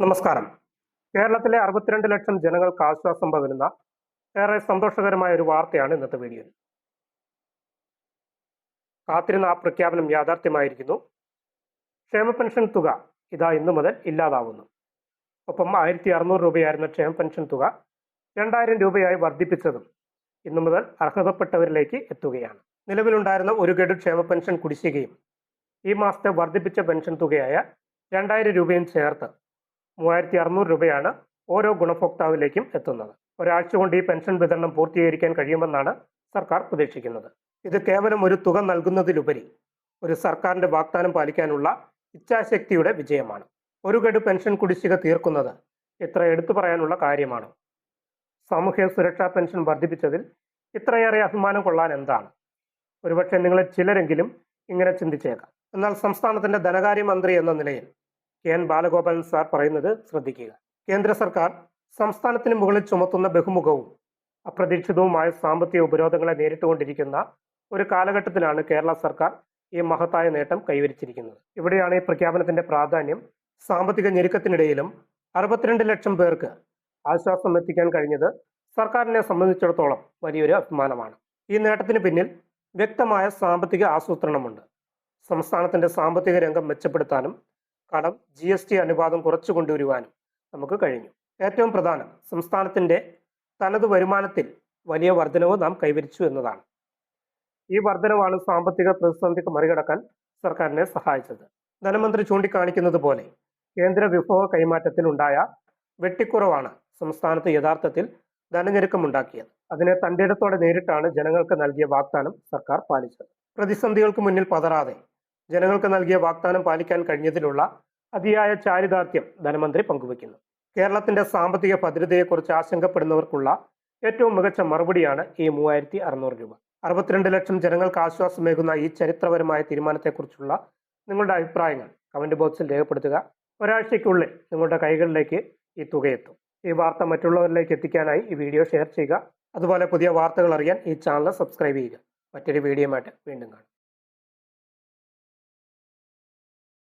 നമസ്കാരം. കേരളത്തിലെ അറുപത്തിരണ്ട് ലക്ഷം ജനങ്ങൾക്ക് ആശ്വാസം പകരുന്ന ഏറെ സന്തോഷകരമായ ഒരു വാർത്തയാണ് ഇന്നത്തെ വീഡിയോയിൽ കാത്തിരുന്ന ആ പ്രഖ്യാപനം യാഥാർത്ഥ്യമായിരിക്കുന്നു. ക്ഷേമ പെൻഷൻ തുക ഇതാ ഇന്നു മുതൽ ഇല്ലാതാവുന്നു. ഒപ്പം ആയിരത്തി അറുന്നൂറ് രൂപയായിരുന്ന ക്ഷേമ പെൻഷൻ തുക രണ്ടായിരം രൂപയായി വർദ്ധിപ്പിച്ചതും ഇന്നു മുതൽ അർഹതപ്പെട്ടവരിലേക്ക് എത്തുകയാണ്. നിലവിലുണ്ടായിരുന്ന ഒരു ഗഡു ക്ഷേമ പെൻഷൻ കുടിശ്ശികയും ഈ മാസത്തെ വർദ്ധിപ്പിച്ച പെൻഷൻ തുകയായ രണ്ടായിരം രൂപയും ചേർത്ത് മൂവായിരത്തി അറുന്നൂറ് രൂപയാണ് ഓരോ ഗുണഭോക്താവിലേക്കും എത്തുന്നത്. ഒരാഴ്ച കൊണ്ട് ഈ പെൻഷൻ വിതരണം പൂർത്തീകരിക്കാൻ കഴിയുമെന്നാണ് സർക്കാർ പ്രതീക്ഷിക്കുന്നത്. ഇത് കേവലം ഒരു തുക നൽകുന്നതിലുപരി ഒരു സർക്കാരിന്റെ വാഗ്ദാനം പാലിക്കാനുള്ള ഇച്ഛാശക്തിയുടെ വിജയമാണ്. ഒരു ഗഡു പെൻഷൻ കുടിശ്ശിക തീർക്കുന്നത് ഇത്ര എടുത്തു പറയാനുള്ള കാര്യമാണ്. സാമൂഹ്യ സുരക്ഷാ പെൻഷൻ വർദ്ധിപ്പിച്ചതിൽ ഇത്രയേറെ അഭിമാനം കൊള്ളാൻ എന്താണ്? ഒരുപക്ഷെ നിങ്ങളെ ചിലരെങ്കിലും ഇങ്ങനെ ചിന്തിച്ചേക്കാം. എന്നാൽ സംസ്ഥാനത്തിന്റെ ധനകാര്യമന്ത്രി എന്ന നിലയിൽ എൻ ബാലഗോപാലൻ സാർ പറയുന്നത് ശ്രദ്ധിക്കുക. കേന്ദ്ര സർക്കാർ സംസ്ഥാനത്തിന് മുകളിൽ ചുമത്തുന്ന ബഹുമുഖവും അപ്രതീക്ഷിതവുമായ സാമ്പത്തിക ഉപരോധങ്ങളെ നേരിട്ടുകൊണ്ടിരിക്കുന്ന ഒരു കാലഘട്ടത്തിലാണ് കേരള സർക്കാർ ഈ മഹത്തായ നേട്ടം കൈവരിച്ചിരിക്കുന്നത്. ഇവിടെയാണ് ഈ പ്രഖ്യാപനത്തിന്റെ പ്രാധാന്യം. സാമ്പത്തിക ഞെരുക്കത്തിനിടയിലും അറുപത്തിരണ്ട് ലക്ഷം പേർക്ക് ആശ്വാസം എത്തിക്കാൻ കഴിഞ്ഞത് സർക്കാരിനെ സംബന്ധിച്ചിടത്തോളം വലിയൊരു അഭിമാനമാണ്. ഈ നേട്ടത്തിന് പിന്നിൽ വ്യക്തമായ സാമ്പത്തിക ആസൂത്രണമുണ്ട്. സംസ്ഥാനത്തിന്റെ സാമ്പത്തിക രംഗം മെച്ചപ്പെടുത്താനും കടം ജി എസ് ടി അനുപാതം കുറച്ചു കൊണ്ടുവരുവാനും നമുക്ക് കഴിഞ്ഞു. ഏറ്റവും പ്രധാനം സംസ്ഥാനത്തിന്റെ തനത് വരുമാനത്തിൽ വലിയ വർധനവ് നാം കൈവരിച്ചു എന്നതാണ്. ഈ വർധനവാണ് സാമ്പത്തിക പ്രതിസന്ധിക്ക് മറികടക്കാൻ സർക്കാരിനെ സഹായിച്ചത്. ധനമന്ത്രി ചൂണ്ടിക്കാണിക്കുന്നത് പോലെ കേന്ദ്ര വിഭവ കൈമാറ്റത്തിൽ ഉണ്ടായ വെട്ടിക്കുറവാണ് സംസ്ഥാനത്ത് യഥാർത്ഥത്തിൽ ധനഞ്ഞെരുക്കമുണ്ടാക്കിയത്. അതിനെ തന്റെ ഇടത്തോടെ നേരിട്ടാണ് ജനങ്ങൾക്ക് നൽകിയ വാഗ്ദാനം സർക്കാർ പാലിച്ചത്. പ്രതിസന്ധികൾക്ക് മുന്നിൽ പതറാതെ ജനങ്ങൾക്ക് നൽകിയ വാഗ്ദാനം പാലിക്കാൻ കഴിഞ്ഞതിലുള്ള അതിയായ ചാരിതാർത്ഥ്യം ധനമന്ത്രി പങ്കുവയ്ക്കുന്നു. കേരളത്തിന്റെ സാമ്പത്തിക ഭദ്രതയെക്കുറിച്ച് ആശങ്കപ്പെടുന്നവർക്കുള്ള ഏറ്റവും മികച്ച മറുപടിയാണ് ഈ മൂവായിരത്തി അറുന്നൂറ് രൂപ. അറുപത്തിരണ്ട് ലക്ഷം ജനങ്ങൾക്ക് ആശ്വാസമേകുന്ന ഈ ചരിത്രപരമായ തീരുമാനത്തെക്കുറിച്ചുള്ള നിങ്ങളുടെ അഭിപ്രായങ്ങൾ കമന്റ് ബോക്സിൽ രേഖപ്പെടുത്തുക. ഒരാഴ്ചയ്ക്കുള്ളിൽ നിങ്ങളുടെ കൈകളിലേക്ക് ഈ തുക എത്തും. ഈ വാർത്ത മറ്റുള്ളവരിലേക്ക് എത്തിക്കാനായി ഈ വീഡിയോ ഷെയർ ചെയ്യുക. അതുപോലെ പുതിയ വാർത്തകൾ അറിയാൻ ഈ ചാനൽ സബ്സ്ക്രൈബ് ചെയ്യുക. മറ്റൊരു വീഡിയോയുമായിട്ട് വീണ്ടും കാണാം.